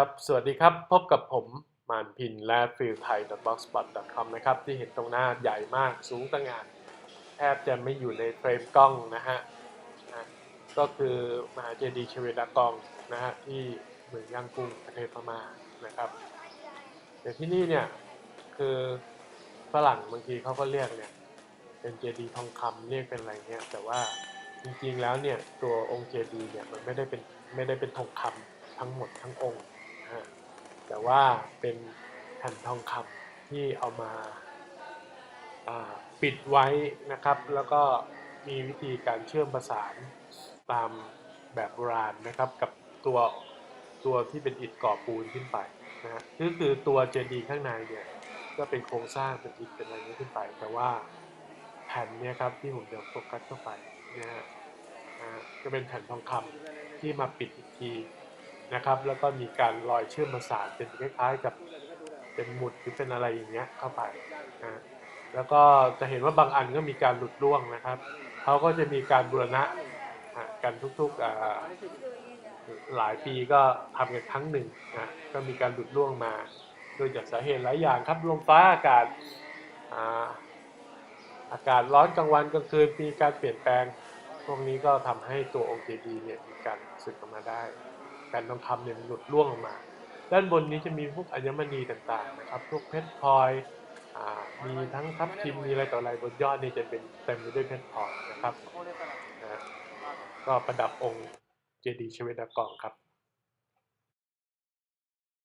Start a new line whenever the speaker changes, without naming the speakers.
ครับ สวัสดีครับ พบกับผมมานพินและฟิลไทย .blogspot.com นะครับ ที่เห็นตรงหน้าใหญ่มากสูงตั้งงาน แทบจะไม่อยู่ในเฟรมกล้องนะฮะนะก็คือมหาเจดีย์ชเวดากองนะฮะที่เมืองย่างกุ้งประเทศพม่านะครับแต่ที่นี่เนี่ยคือฝรั่งบางทีเขาก็เรียกเนี่ยเป็นเจดีย์ทองคำเรียกเป็นอะไรเงี้ยแต่ว่าจริงๆแล้วเนี่ยตัวองค์เจดีย์เนี่ยมันไม่ได้เป็นไม่ได้เป็นทองคำทั้งหมดทั้งองค์ แต่ว่าเป็นแผ่นทองคำที่เอามาปิดไว้นะครับ แล้วก็มีวิธีการเชื่อมประสานตามแบบโบราณนะครับ กับตัวตัวที่เป็นอิฐก่อปูนขึ้นไปนะฮะก็คือตัวเจดีย์ข้างในเนี่ยก็เป็นโครงสร้างเป็นอิฐเป็นอะไรนี้ขึ้นไป แต่ว่าแผ่นเนี่ยครับที่ผมจะโฟกัสเข้าไปนะฮะก็เป็นแผ่นทองคำที่มาปิดอีกที นะครับ แล้วก็มีการรอยเชื่อมประสานเป็นคล้ายๆ กับเป็นหมุดหรือเป็นอะไรอย่างเงี้ยเข้าไปนะแล้วก็จะเห็นว่าบางอันก็มีการหลุดร่วงนะครับเขาก็จะมีการบูรณะอะกันทุกๆอ่าหลายปีก็ทำกันครั้งหนึ่งนะก็มีการหลุดร่วงมา โดยจากสาเหตุหลายอย่างครับลมฟ้าอากาศอ่าอากาศร้อนกลางวันกลางคืนมีการเปลี่ยนแปลง พวกนี้ก็ทำให้ตัวองค์เจดีย์เนี่ยมีการสึกออกมาได้ ผ่นทองคำเนี่ยมันหลุดร่วงออกมา ด้านบนนี้จะมีพวกอัญมณีต่างๆนะครับ พวกเพชรพลอยอมีทั้งทับทิมมีอะไรต่ออะไรบนยอดนี่จะเป็นเต็มไปด้วยเพชรพลอยนะครับนะก็ประดับองค์เจดีย์ชเวดากองครับ